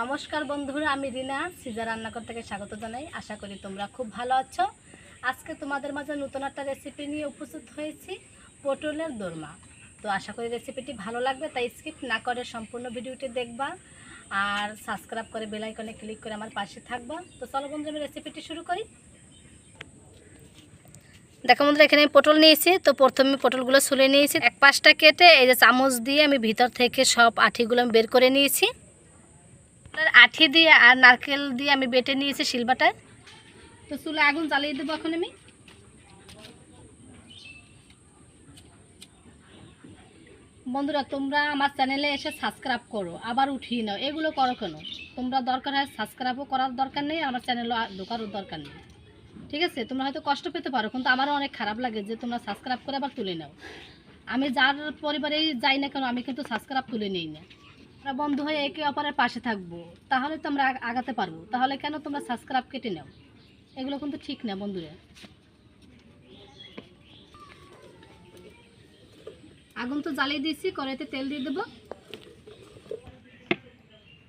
নমস্কার বন্ধুরা, আমি রিনা, সিজা রান্নাঘর থেকে স্বাগত জানাই। আশা করি তোমরা খুব ভালো আছো। আজকে তোমাদের মাঝে নতুন একটা রেসিপি নিয়ে উপস্থিত হয়েছি, পটলের দোরমা। তো আশা করি রেসিপিটি ভালো লাগবে, তাই স্কিপ না করে সম্পূর্ণ ভিডিওটি দেখবা আর সাবস্ক্রাইব করে বেল আইকনে ক্লিক করে আমার পাশে থাকবা। তো চলো বন্ধুরা, আমি রেসিপিটি শুরু করি। দেখো বন্ধুরা, এখানে আমি পটল নিয়েছি। তো প্রথমে পটলগুলো ছুলে নিয়েছি। এক পাশটা কেটে এই যে চামচ দিয়ে আমি ভিতর থেকে সব আঠিগুলো বের করে নিয়েছি। আর আঠি দিয়ে আর নারকেল দিয়ে আমি বেটে নিয়েছি শিলবাটায় তো চুলে আগুন জ্বালিয়ে দেবো এখন আমি। বন্ধুরা, তোমরা আমার চ্যানেলে এসে সাবস্ক্রাইব করো, আবার উঠিয়ে নাও। এগুলো করো কেন? তোমরা দরকার হয় সাবস্ক্রাইবও করার দরকার নেই, আমার চ্যানেলও ঢোকারও দরকার নেই। ঠিক আছে? তোমরা হয়তো কষ্ট পেতে পারো, কিন্তু আমারও অনেক খারাপ লাগে যে তোমরা সাবস্ক্রাইব করে আবার তুলে নাও। আমি যার পরিবারেই যাই না কেন, আমি কিন্তু সাবস্ক্রাইব তুলে নিই না। আমরা বন্ধু হয়ে একে অপরের পাশে থাকব, তাহলে তো আমরা আগাতে পারব। তাহলে কেন তোমরা সাবস্ক্রাইব কেটে নাও? এগুলো কিন্তু ঠিক না বন্ধুরা। আগুন তো জ্বালিয়ে দিয়েছি, কড়াইতে তেল দিয়ে দেবো।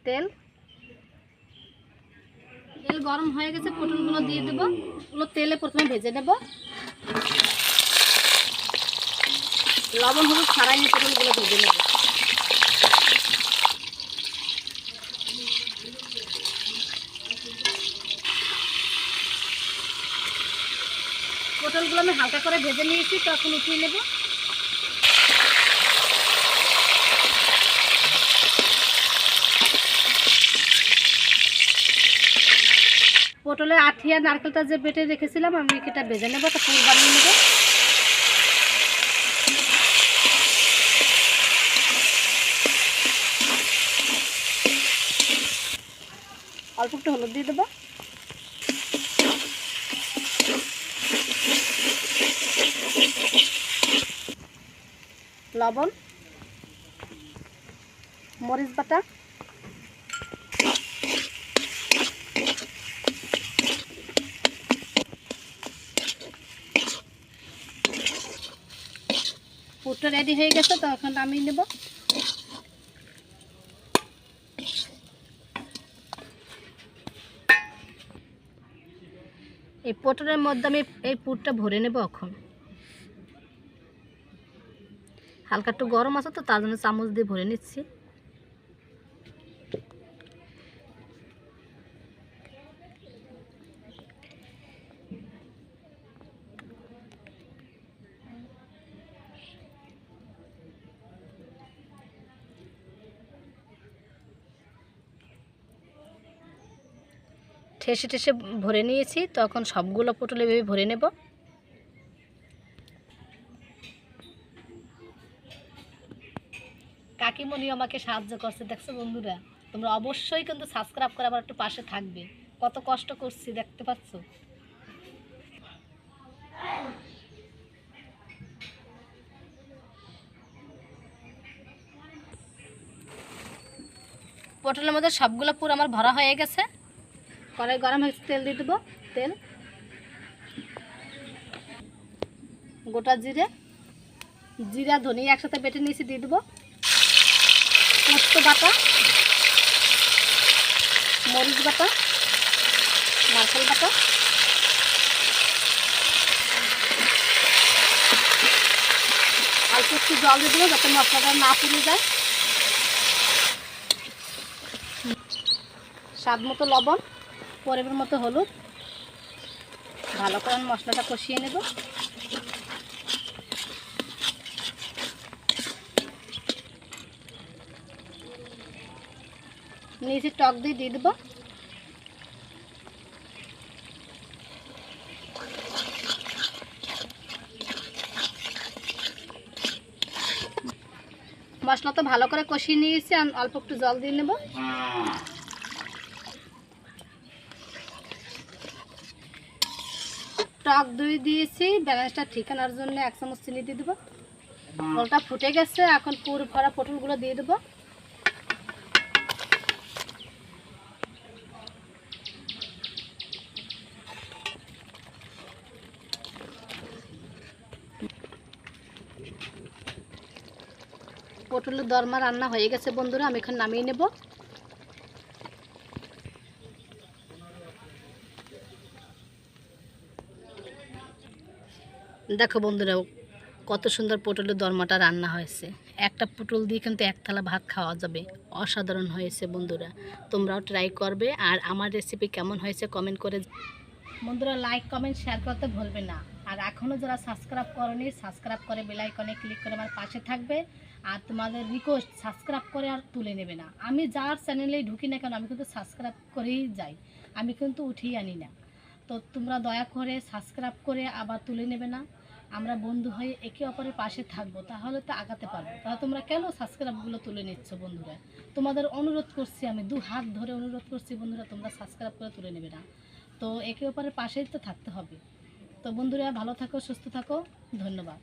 তেল? তেল গরম হয়ে গেছে পটলগুলো দিয়ে দেবো। ওগুলো তেলে প্রথমে ভেজে নেব। লবণ, হলুদ ছাড়াই পটলগুলো ভেজে নেব। পটলগুলো আমি হালকা করে ভেজে নিয়েছি তখন উঠিয়ে নেব। পটলের আঠিয়া নারকেলটা যে বেটে রেখেছিলাম, আমি এটা ভেজে নেব তো পুর বানিয়ে নেব। অল্প একটু হলুদ দিয়ে দেবো। লবণ, মরিচ বাটা, পুরটা রেডি হয়ে গেছে, তো এখন আমি নেব। এই পটলের মধ্যে আমি এই পুরটা ভরে নেব এখন। হালকা একটু গরম আছে তো, তার জন্য চামচ দিয়ে ভরে নিচ্ছি। ঠেসে ঠেসে ভরে নিয়েছি, তখন সবগুলো পটল এভাবে ভরে নেব। কাকিমণি আমাকে সাহায্য করছে, দেখছ বন্ধুরা? তোমরা অবশ্যই কিন্তু সাবস্ক্রাইব করে আবার একটু পাশে থাকবে। কত কষ্ট করছি, দেখতে পাচ্ছ? পটলের মধ্যে সবগুলো পুরো আমার ভরা হয়ে গেছে। কড়াই গরম হয়েছে, তেল দিয়ে দেবো, তেল। গোটা জিরে, জিরা, ধনিয়া একসাথে বেটে নিয়েছি, দিয়ে দেবো। পোস্ত বাটা, মরিচ বাটা নারকেল বাটা। অল্প একটু জল দিয়ে দেবো যাতে মশলাটা না পুড়ে যায়। স্বাদ মতো লবণ, পরিমাণ মতো হলুদ। ভালো করে মশলাটা কষিয়ে নেব। নিচে টক দিয়ে দিয়ে দেবো। মশলা তো ভালো করে কষিয়ে নিয়েছি আর অল্প একটু জল দিয়ে নেব। টক দই দিয়েছি ব্যালেন্সটা ঠিকানার জন্য এক চামচ চিনি দিয়ে দেবো। পটলটা ফুটে গেছে এখন পুর ভরা পটলগুলো দিয়ে দেবো। পটলের দরমা রান্না হয়ে গেছে বন্ধুরা, আমি এখন নামিয়ে নেব। দেখো বন্ধুরা, কত সুন্দর পটলের দরমাটা রান্না হয়েছে। একটা পটল দিয়ে কিন্তু এক থালা ভাত খাওয়া যাবে, অসাধারণ হয়েছে বন্ধুরা। তোমরাও ট্রাই করবে, আর আমার রেসিপি কেমন হয়েছে কমেন্ট করে বন্ধুরা লাইক কমেন্ট শেয়ার করতে ভুলবে না। আর এখনও যারা সাবস্ক্রাইব করনি সাবস্ক্রাইব করে বেল আইকনে ক্লিক করে আমার পাশে থাকবে। আর তোমাদের রিকোয়েস্ট সাবস্ক্রাইব করে আর তুলে নেবে না। আমি যার চ্যানেলেই ঢুকি না কেন, আমি কিন্তু সাবস্ক্রাইব করেই যাই। আমি কিন্তু উঠিয়ে আনি না। তো তোমরা দয়া করে সাবস্ক্রাইব করে আবার তুলে নেবে না। আমরা বন্ধু হয়ে একে অপরের পাশে থাকব, তাহলে তো আগাতে পারব। তাহলে তোমরা কেন সাবস্ক্রাইবগুলো তুলে নিচ্ছ বন্ধুরা? তোমাদের অনুরোধ করছি, আমি দু হাত ধরে অনুরোধ করছি বন্ধুরা, তোমরা সাবস্ক্রাইব করে তুলে নেবে না। তো একে অপরের পাশেই তো থাকতে হবে। তো বন্ধুরা ভালো থাকো সুস্থ থাকো। ধন্যবাদ।